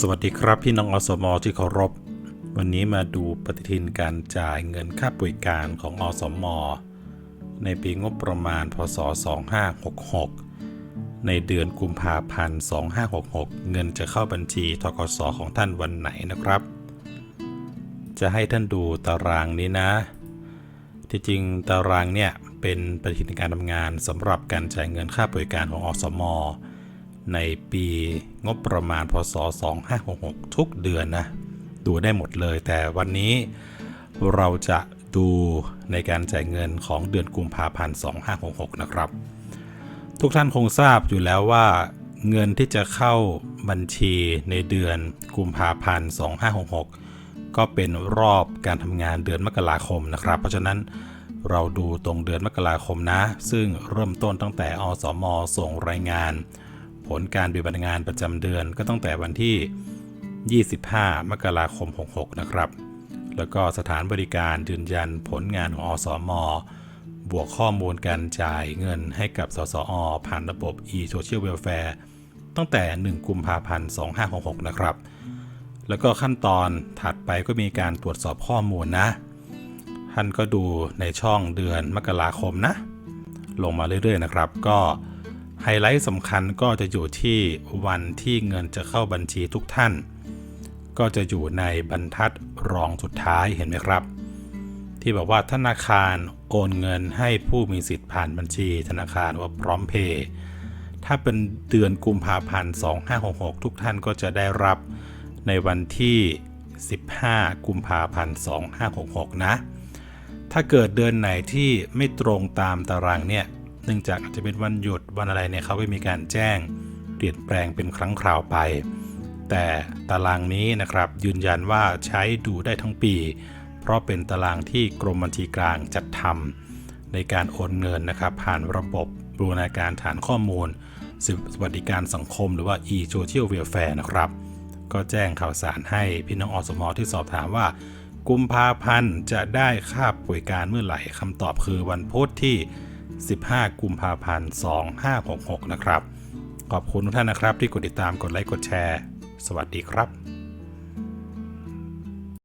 สวัสดีครับพี่น้องอสมที่เคารพ วันนี้มาดูปฏิทินการจ่ายเงินค่าบริการของอสมในปีงบประมาณพศ 2566 ในเดือนกุมภาพันธ์ 2566 เงินจะเข้าบัญชีทกสของท่านวันไหนนะครับ จะให้ท่านดูตารางนี้นะ ที่จริงตารางเนี่ยเป็นปฏิทินการทำงานสำหรับการจ่ายเงินค่าบริการของอสม ในปีงบประมาณพศ 2566 ทุกเดือนนะดูได้หมดเลย แต่วันนี้เราจะดูในการจ่ายเงินของเดือนกุมภาพันธ์ 2566 นะครับ ทุกท่านคงทราบอยู่แล้วว่า เงินที่จะเข้าบัญชีในเดือนกุมภาพันธ์ 2566 ก็เป็นรอบการทำงานเดือนมกราคมนะครับ เพราะฉะนั้นเราดูตรงเดือนมกราคมนะ ซึ่งเริ่มต้นตั้งแต่อสม ส่งรายงาน ผลการปฏิบัติงานประจำเดือนก็ตั้งแต่วันที่ 25 มกราคม 66 นะครับ แล้วก็สถานบริการยืนยันผลงานของอสม บวกข้อมูลการจ่ายเงินให้กับสสอ ผ่านระบบ e-social welfare ตั้งแต่ 1 กุมภาพันธ์ 2566 นะครับ แล้วก็ขั้นตอนถัดไปก็มีการตรวจสอบข้อมูลนะ ท่านก็ดูในช่องเดือนมกราคมนะ ลงมาเรื่อยๆนะครับ ก็ ไฮไลท์สำคัญก็จะอยู่ที่วันที่เงินจะเข้าบัญชีทุกท่าน ก็จะอยู่ในบรรทัดรองสุดท้ายเห็นไหมครับ ที่บอกว่าธนาคารโอนเงินให้ผู้มีสิทธิ์ผ่านบัญชีธนาคารว่าพร้อมเพย์ถ้าเป็นเดือนกุมภาพันธ์ 2566 ทุกท่านก็จะได้รับในวันที่ 15 กุมภาพันธ์ 2566 นะ ถ้าเกิดเดือนไหนที่ไม่ตรงตามตารางเนี่ย เนื่องจากอาจจะเป็นวันหยุดวันอะไรเนี่ยเขาไม่มีการแจ้งเปลี่ยนแปลงเป็นครั้งคราวไป แต่ตารางนี้นะครับยืนยันว่าใช้ดูได้ทั้งปี เพราะเป็นตารางที่กรมบัญชีกลางจัดทำในการโอนเงินนะครับผ่านระบบบูรณาการฐานข้อมูลสวัสดิการสังคมหรือว่า e-social welfare นะครับ ก็แจ้งข่าวสารให้พี่น้องอสมอที่สอบถามว่า กุมภาพันธ์จะได้ค่าป่วยการเมื่อไหร่คำตอบคือวันพุธที่ 15 กุมภาพันธ์ 2566 นะครับ ขอบคุณทุกท่านนะครับที่กดติดตามกดไลค์กดแชร์ สวัสดีครับ